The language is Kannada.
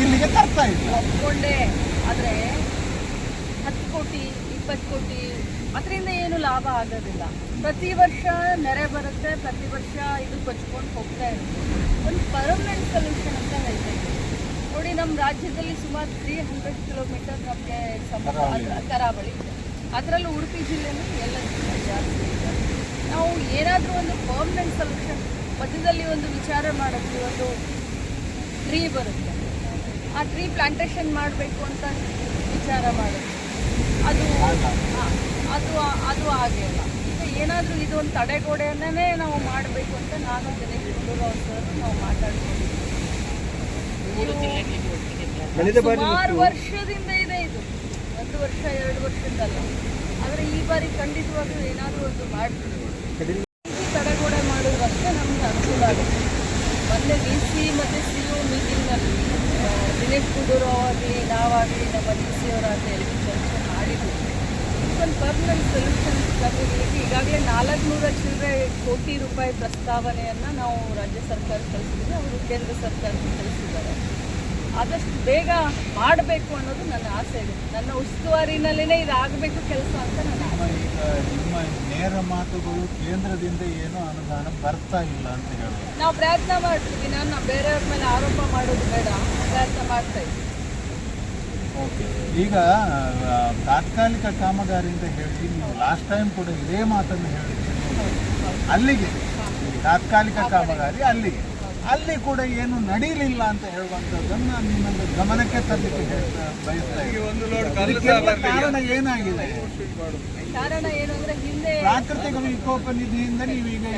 ಇಲ್ಲಿಗೆ ತರ್ತಾ ಇಲ್ಲ. ಒಪ್ಕೊಂಡೆ ಆದರೆ ಹತ್ತು ಕೋಟಿ ಇಪ್ಪತ್ತು ಕೋಟಿ ಅದರಿಂದ ಏನು ಲಾಭ ಆಗೋದಿಲ್ಲ. ಪ್ರತಿ ವರ್ಷ ನೆರೆ ಬರುತ್ತೆ ಪ್ರತಿ ವರ್ಷ ಇದು ಕೊಚ್ಕೊಂಡು ಹೋಗ್ತಾ ಇರುತ್ತೆ. ಒಂದು ಪರ್ಮನೆಂಟ್ ಸೊಲ್ಯೂಷನ್ ಅಂತ ಹೇಳ್ತಾ ನೋಡಿ ನಮ್ಮ ರಾಜ್ಯದಲ್ಲಿ ಸುಮಾರು ತ್ರೀ ಹಂಡ್ರೆಡ್ ಕಿಲೋಮೀಟರ್ ನಮಗೆ ಕರಾವಳಿ. ಅದರಲ್ಲೂ ಉಡುಪಿ ಜಿಲ್ಲೆನೂ ಎಲ್ಲ ಜಾಸ್ತಿ ಇದೆ. ನಾವು ಏನಾದರೂ ಒಂದು ಪರ್ಮನೆಂಟ್ ಸೊಲ್ಯೂಷನ್ ಮಧ್ಯದಲ್ಲಿ ಒಂದು ವಿಚಾರ ಮಾಡೋದು ಒಂದು ಫ್ರೀ ಬರುತ್ತೆ. ಆ ಟ್ರೀ ಪ್ಲಾಂಟೇಶನ್ ಮಾಡಬೇಕು ಅಂತ ವಿಚಾರ ಮಾಡೋದು. ಅದು ಹಾ, ಅದು ಅದು ಆಗಿಲ್ಲ ಈಗ ಏನಾದರೂ ಇದೊಂದು ತಡೆಗೋಡೆಯನ್ನೇ ನಾವು ಮಾಡಬೇಕು ಅಂತ ನಾನು ದಿನೇಶ್ ಗುಂಡೂರಾವ್ ಸರ್ ನಾವು ಮಾತಾಡ್ತೀವಿ. ಸುಮಾರು ವರ್ಷದಿಂದ ಇದೆ ಇದು. ಒಂದು ವರ್ಷ ಎರಡು ವರ್ಷದಲ್ಲ ಆದರೆ ಈ ಬಾರಿ ಖಂಡಿತವಾಗ್ಲೂ ಏನಾದರೂ ಒಂದು ಮಾಡ್ತೀವಿ. ತಡೆಗೋಡೆ ಮಾಡೋದ್ರಂತೆ ನಮ್ಗೆ ಅನುಕೂಲ ಆಗುತ್ತೆ. ಮೊನ್ನೆ ಡಿ ಸಿ ಮತ್ತು ಸಿ ಯು ಮೀಟಿಂಗ್ನಲ್ಲಿ ದಿನೇಶ್ ಕುಡೂರು ಆಗಲಿ ನಾವಾಗಲಿ ನಮ್ಮ ಡಿ ಸಿ ಅವರಾಗಲಿ ಎಲ್ಲರೂ ಚರ್ಚೆ ಮಾಡಿದ್ವಿ. ಒಂದು ಪರ್ಮನೆಂಟ್ ಸೊಲ್ಯೂಷನ್ ಕಂಡುಹಿಡಿಯಲಿಕ್ಕೆ ಈಗಾಗಲೇ ನಾಲ್ಕುನೂರ ಚಿಲ್ಲರೆ ಕೋಟಿ ರೂಪಾಯಿ ಪ್ರಸ್ತಾವನೆಯನ್ನು ನಾವು ರಾಜ್ಯ ಸರ್ಕಾರ ಕಳಿಸಿದ್ವಿ ಅವರು ಕೇಂದ್ರ ಸರ್ಕಾರಕ್ಕೆ ಕಳಿಸಿದ್ದಾರೆ. ಆದಷ್ಟು ಬೇಗ ಮಾಡಬೇಕು ಅನ್ನೋದು ನನ್ನ ಆಸೆ ಇದೆ. ನನ್ನ ಉಸ್ತುವಾರಿನಲ್ಲೇ ಇದಾಗಬೇಕು ಆಗಬೇಕು ಕೆಲಸ ಅಂತ ನನ್ನ ಈಗ ನಿಮ್ಮ ನೇರ ಮಾತುಗಳು ಕೇಂದ್ರದಿಂದ ಏನು ಅನುದಾನ ಬರ್ತಾ ಇಲ್ಲ ಅಂತ ಹೇಳೋದು ನಾವು ಪ್ರಯತ್ನ ಮಾಡ್ತೀವಿ ನಾನು ಬೇರೆಯವ್ರ ಮೇಲೆ ಆರೋಪ ಮಾಡೋದು ಬೇಡ ಪ್ರಯತ್ನ ಮಾಡ್ತಾ ಇದ್ದೀವಿ ಓಕೆ. ಈಗ ತಾತ್ಕಾಲಿಕ ಕಾಮಗಾರಿಯಿಂದ ಅಂತ ಹೇಳಿ ನೀವು ಲಾಸ್ಟ್ ಟೈಮ್ ಕೂಡ ಇದೇ ಮಾತನ್ನು ಹೇಳಿದ್ವಿ ಅಲ್ಲಿಗೆ ತಾತ್ಕಾಲಿಕ ಕಾಮಗಾರಿ ಅಲ್ಲಿಗೆ. ಅಲ್ಲಿ ಕೂಡ ಏನು ನಡೀಲಿಲ್ಲ ಅಂತ ಹೇಳುವಂಥದ್ದನ್ನ ನಿಮ್ಮ ಗಮನಕ್ಕೆ ತರಲಿಕ್ಕೆ ಹೇಳ್ತಾ ಬಯಸ್ತಾ ಕಾರಣ ಏನಾಗಿದೆ? ಕಾರಣ ಏನು ಅಂದ್ರೆ ಹಿಂದೆ ಪ್ರಾಕೃತಿಕ ವಿಕೋಪ ನಿಧಿಯಿಂದ ನೀವೀಗ